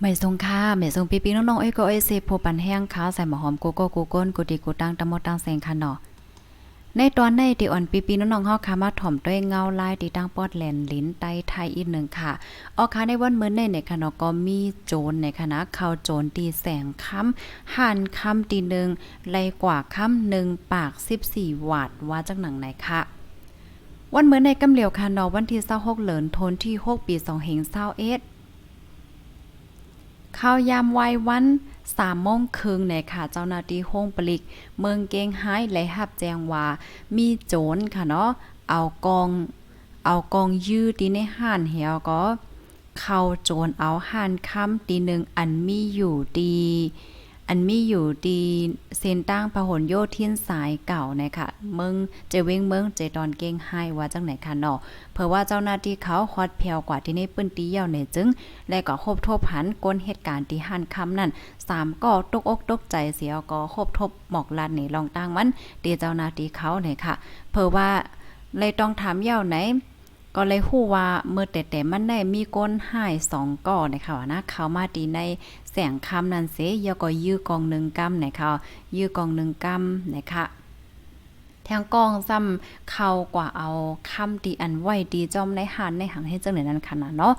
ไม่ทรงค่าไม่ทรงปีปีน้องๆเอ้ยก็เอ้ยเซโพปันแห้งขาวใส่หมอหอมโกโก้กูก้นกูดีกูตั้งตะมดตั้งแสงค่ะเนาะในตอนในที่อ่อนปีปีน้องๆเฮาค่ะมาถ่อมด้วยเงาลายที่ตั้งปอดแหลนลิ้นไตไทยอีกหนึ่งค่ะออกค่ะในวันมื้อในเนี่ยค่ะเนาะก็มีโจรในคณะเข้าโจรตีแสงค้ำหันค้ำตีหนึ่งไลกว่าค้ำหนึ่งปาก 14วาดว่าจังหนังไหนค่ะวันเหมือนในกำเหลียวค่ะนาะวันที่26เหลินทนที่6ปี2เฮง21 ข้าวยามวัยวันสามโมงครึ่งเนี่ยค่ะ เจ้าหน้าที่โฮงปลิก เมืองเกงไฮและหับแจงว่า มีโจรค่ะเนาะเอากอง เอากองยื้อตีในห้านเหี่ยวก็เข้าโจรเอาห้านค้ำตีหนึ่งอันมีอยู่ดี อันมีอยู่ดีเส้นตั้งพหลโยธินสายเก่านะคะเมืองเจเวงเมืองเจดอนเก้งให้ว่าจังไหนคะเนาะเพราะว่าเจ้าหน้าที่เขาฮอดแผ่วกว่าที่ในปื้นตีเหี่ยวเนี่ยจึง และก็คบทบหันกลเหตุการณ์ที่หันคำนั่นสามก็ตกอกตกใจเสียก็คบทบหมอกลันนี่ลองตั้งมันตีเจ้าหน้าที่เขาเนี่ยค่ะเพราะว่าเลยต้องถามเหี่ยวไหน ก็เลยฮู้ว่าเมื่อแต่แต่มันได้มีก้นหายสองก่อนะคะว่านะเขามาดีในแสงคำนั้นเสยก็ยื้อกองหนึ่งกำนะคะยื้อกองหนึ่งกำนะคะแทงกองซ้ำเข้ากว่าเอาคำตีอันไหวดีจอมในหานในหังให้จังไหนนั้นขนาดเนาะ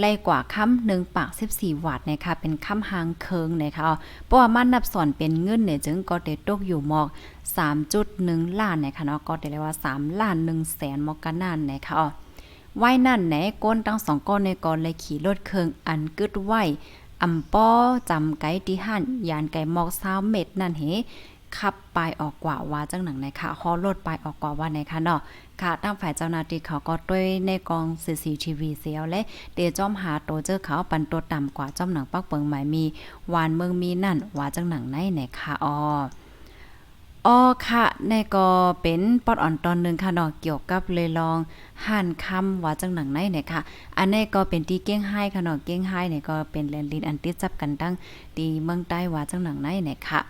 ไล่กว่าคำหนึ่งปาก14วัตต์นะคะเป็นคำหางเคิงนะคะเพราะว่ามันนับสอนเป็นเงินเนี่ยจึงก็ได้ตกอยู่หมอก 3.1 ล้านนะคะเนาะก็ได้เรียกว่า 3 ล้าน1แสนมอกกันนั่นนะคะอ๋อ ไว้นั่นแหนก้นทั้งสองก้นในกอนเลยขี่รถเครื่องอันกึดไว้อำป้อจำไกที่หันยานไก่หมอกซาวเม็ดนั่นเหขับไปออกกว่าว่าจังหนังไหนค่ะฮอรถไปออกกว่าว่าไหนคะเนาะค่ะตั้งฝ่ายเจ้าหน้าที่เขาก็ด้วยในกอง CCTV เสียวและเดจ้อมหาโตเจอเขาปันตัวต่ำกว่าจ้อมหนังปักเปิงหมายมีวานเมืองมีนั่นว่าจังหนังไหนไหนค่ะอ๋อ อ๋อค่ะในก็เป็นปอดอ่อนตอนหนึ่งค่ะเนาะเกี่ยวกับเลยลองห่านคำว่าจังหนังไหนเนี่ยค่ะ อันนี้ก็เป็นที่เก้งไห้ค่ะเนาะเก้งไห้เนี่ยก็เป็นแลนลินอันติดจับกันตั้งตีเมืองใต้ว่าจังหนังไหนเนี่ยค่ะ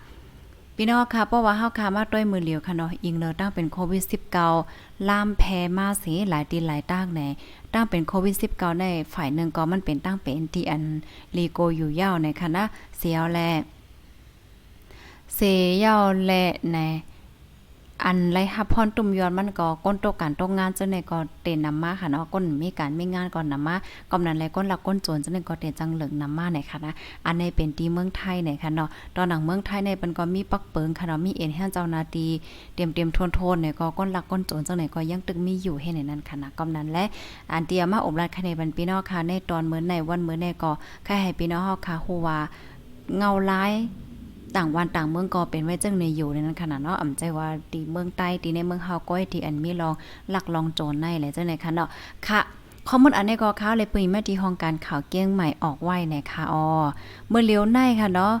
พี่น้องค่ะเพราะว่าเฮาค่ะมาด้วยมือเหลียวค่ะเนาะอิงเลยตั้งเป็นโควิด -19 ลามแพร่มาเสีหลายตีหลายตั้งแน่ตั้งเป็นโควิด -19 ในฝ่ายหนึ่งก็มันเป็นตั้งเป็นที่อันลีโกอยู่ยาวในคณะเสียวแล เสเยาและในอันไรฮับพรตุ่มยอนมันก็ก้นตกการตกงานจังได๋ก็เตนนำมาค่ะเนาะก้นมีการมีงานก่อนนำมากำนั้นแลก้นหลักก้นโจรจังได๋ก็เตจังเหลิงนำมาไหนค่ะนะอันในเป็นที่เมืองไทยไหนค่ะเนาะตอนหนังเมืองไทยในมันก็มีปักเปิงค่ะเนาะมีเอ็นแห่เจ้านาที่เตรียมๆทนๆเนี่ยก็ก้นหลักก้นโจรจังได๋ก็ยังตึกมีอยู่ให้ในนั้นค่ะนะกำนั้นและอันเตียมาอบรัดคะแนนบันพี่น้องค่ะในตอนเมื้อในวันเมื้อในก็แค่ให้พี่น้องเฮาค่ะฮู้ว่าเงาลาย ต่างวันต่างเมืองก็เป็นไว้จังในอยู่ในนั้นขนาดเนาะอ่ำใจว่าตีเมืองใต้ตีในเมืองเฮาก้อยที่อันมีลองหลักลองโจรในแหละจังได๋คะเนาะค่ะข้อมูลอันนี้ก็ค้าวเลยปุยมาที่ห้องการข่าวเกี้ยงใหม่ออกไว้นะคะอ๋อเมื่อเลี้ยวในค่ะเนาะ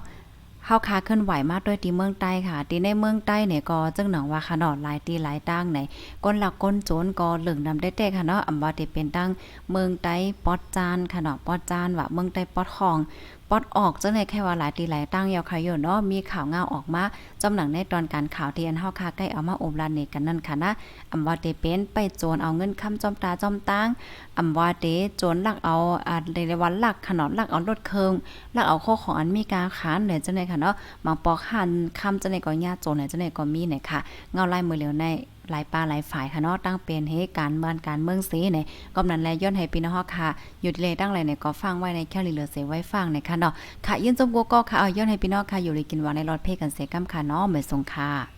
เฮาคาเคลื่อนไหวมากด้วยที่เมืองใต้ค่ะที่ในเมืองใต้เนี่ยก็จังหนังว่าค่ะเนาะหลายตีหลายตั้งไหนก้นหลักก้นโจรก็เหลืองนำได้แต่ค่ะเนาะอำว่าที่เป็นตั้งเมืองใต้ปอดจานค่ะเนาะปอดจานว่าเมืองใต้ปอดของปอดออกจังได๋แค่ว่าหลายตีหลายตั้งยาวค่ะอยู่เนาะมีข่าวงาออกมาจำหนังในตอนการข่าวที่อันเฮาคาใกล้เอามาอบรันนี่กันนั่นค่ะนะอำว่าเตเป็นไปโจรเอาเงินค้ำจอมตาจอมตางอำว่าเตโจรลักเอาอ่าในวันลักขนอดลักเอารถเคิงลักเอาข้อของอันมีการขานเนี่ยจังได๋ค่ะเนาะบางปอกหันค้ำจังได๋ก็ญาโจรเนี่ยจังได๋ก็มีเนี่ยค่ะเงาลายมือเหลียวใน หลายป้าหลายฝ่ายค่ะเนาะตั้งเป็นเหตุการณ์บ้านการเมืองซีเนี่ยก็นั้นแลย้อนให้พี่น้องค่ะอยู่ที่เลยตั้งไรเนี่ยก็ฟังไว้ในแค่เหลือเสียไว้ฟังในค่ะเนาะค่ะยินจมกัวก็ค่ะเอาย้อนให้พี่น้องค่ะอยู่เลยกินหวานในรถเพกันเสกำค่ะเนาะเหมือนสงค่ะ